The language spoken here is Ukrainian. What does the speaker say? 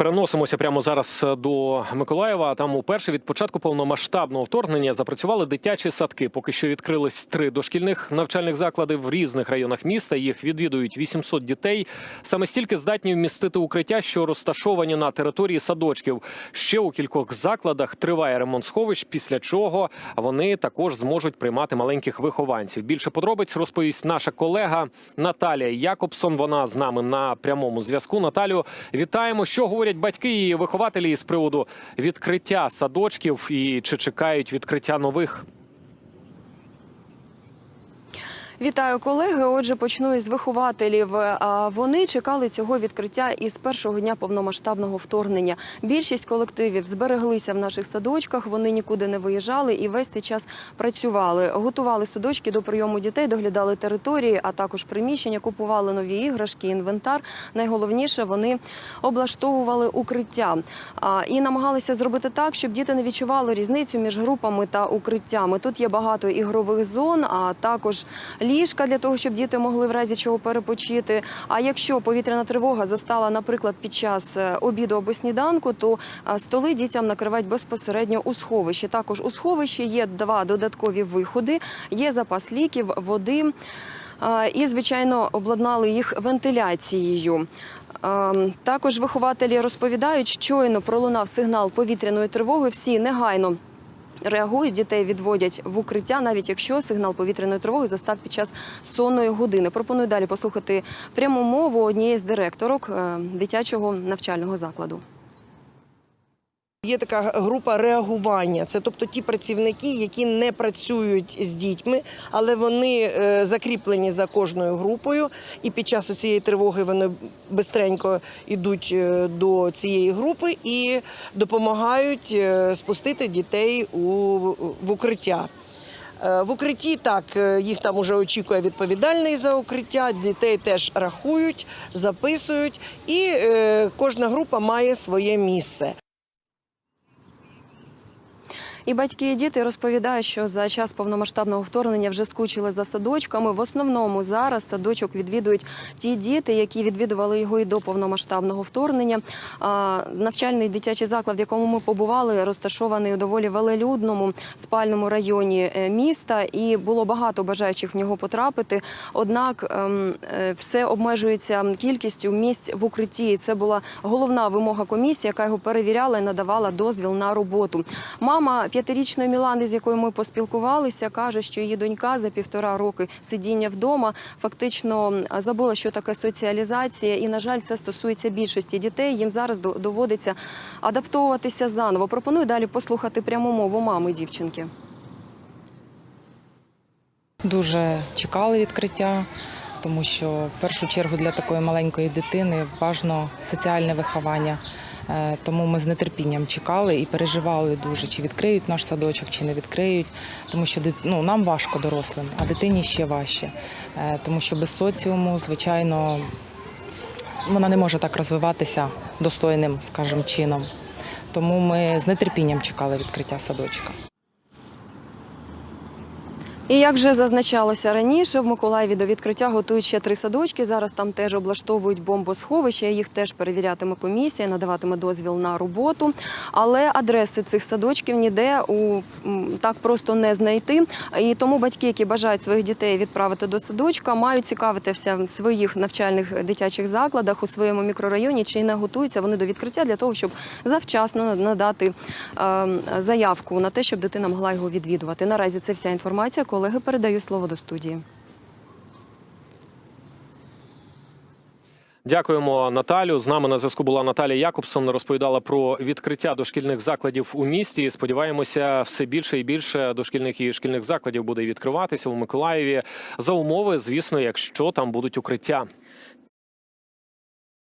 Переносимося прямо зараз до Миколаєва. Там уперше від початку повномасштабного вторгнення запрацювали дитячі садки. Поки що відкрились три дошкільних навчальних заклади в різних районах міста. Їх відвідують 800 дітей. Саме стільки здатні вмістити укриття, що розташовані на території садочків. Ще у кількох закладах триває ремонт сховищ, після чого вони також зможуть приймати маленьких вихованців. Більше подробиць розповість наша колега Наталія Якобсон. Вона з нами на прямому зв'язку. Наталю, вітаємо. Що говорять батьки і вихователі з приводу відкриття садочків і чи чекають відкриття нових? Вітаю колеги. Отже, почну із вихователів. Вони чекали цього відкриття із першого дня повномасштабного вторгнення. Більшість колективів збереглися в наших садочках. Вони нікуди не виїжджали і весь цей час працювали. Готували садочки до прийому дітей, доглядали території, а також приміщення, купували нові іграшки, інвентар. Найголовніше вони облаштовували укриття і намагалися зробити так, щоб діти не відчували різницю між групами та укриттями. Тут є багато ігрових зон, а також ліжка для того, щоб діти могли в разі чого перепочити. А якщо повітряна тривога застала, наприклад, під час е, обіду або сніданку, то е, столи дітям накривають безпосередньо у сховищі. Також у сховищі є два додаткові виходи, є запас ліків, води. е, І, звичайно, обладнали їх вентиляцією. Ем, Також вихователі розповідають, щойно пролунав сигнал повітряної тривоги. Всі негайно реагують, дітей відводять в укриття, навіть якщо сигнал повітряної тривоги застав під час сонної години. Пропоную далі послухати пряму мову однієї з директорок е, дитячого навчального закладу. Є така група реагування. Це тобто ті працівники, які не працюють з дітьми, але вони е, закріплені за кожною групою. І під час цієї тривоги вони бистренько йдуть е, до цієї групи і допомагають е, спустити дітей у, в укриття. В укритті так їх там уже очікує відповідальний за укриття. Дітей теж рахують, записують, і кожна група має своє місце. І батьки і діти розповідають, що за час повномасштабного вторгнення вже скучили за садочками. В основному зараз садочок відвідують ті діти, які відвідували його і до повномасштабного вторгнення. Навчальний дитячий заклад, в якому ми побували, розташований у доволі велелюдному спальному районі е, міста, і було багато бажаючих в нього потрапити. Однак ем, е, все обмежується кількістю місць в укритті. Це була головна вимога комісії, яка його перевіряла і надавала дозвіл на роботу. Мама п'ятирічної Мілани, з якою ми поспілкувалися, каже, що її донька за півтора роки сидіння вдома фактично забула, що таке соціалізація, і на жаль, це стосується більшості дітей. Їм зараз доводиться адаптовуватися заново. Пропоную далі послухати пряму мову мами дівчинки. Дуже чекали відкриття, тому що в першу чергу для такої маленької дитини важно соціальне виховання. Е, Тому ми з нетерпінням чекали і переживали дуже, чи відкриють наш садочок, чи не відкриють. Тому що ну, нам важко дорослим, а дитині ще важче. Е, Тому що без соціуму, звичайно, вона не може так розвиватися достойним, скажімо, чином. Тому ми з нетерпінням чекали відкриття садочка. І як вже зазначалося раніше, в Миколаєві до відкриття готують ще три садочки. Зараз там теж облаштовують бомбосховища. Їх теж перевірятиме комісія, надаватиме дозвіл на роботу. Але адреси цих садочків ніде у так просто не знайти. І тому батьки, які бажають своїх дітей відправити до садочка, мають цікавитися в своїх навчальних дитячих закладах у своєму мікрорайоні, чи не готуються вони до відкриття для того, щоб завчасно надати е, заявку на те, щоб дитина могла його відвідувати. Наразі це вся інформація. Колеги, передаю слово до студії. Дякуємо, Наталю. З нами на зв'язку була Наталія Якобсон. Розповідала про відкриття дошкільних закладів у місті. Сподіваємося, все більше і більше дошкільних і шкільних закладів буде відкриватися у Миколаєві за умови, звісно, якщо там будуть укриття.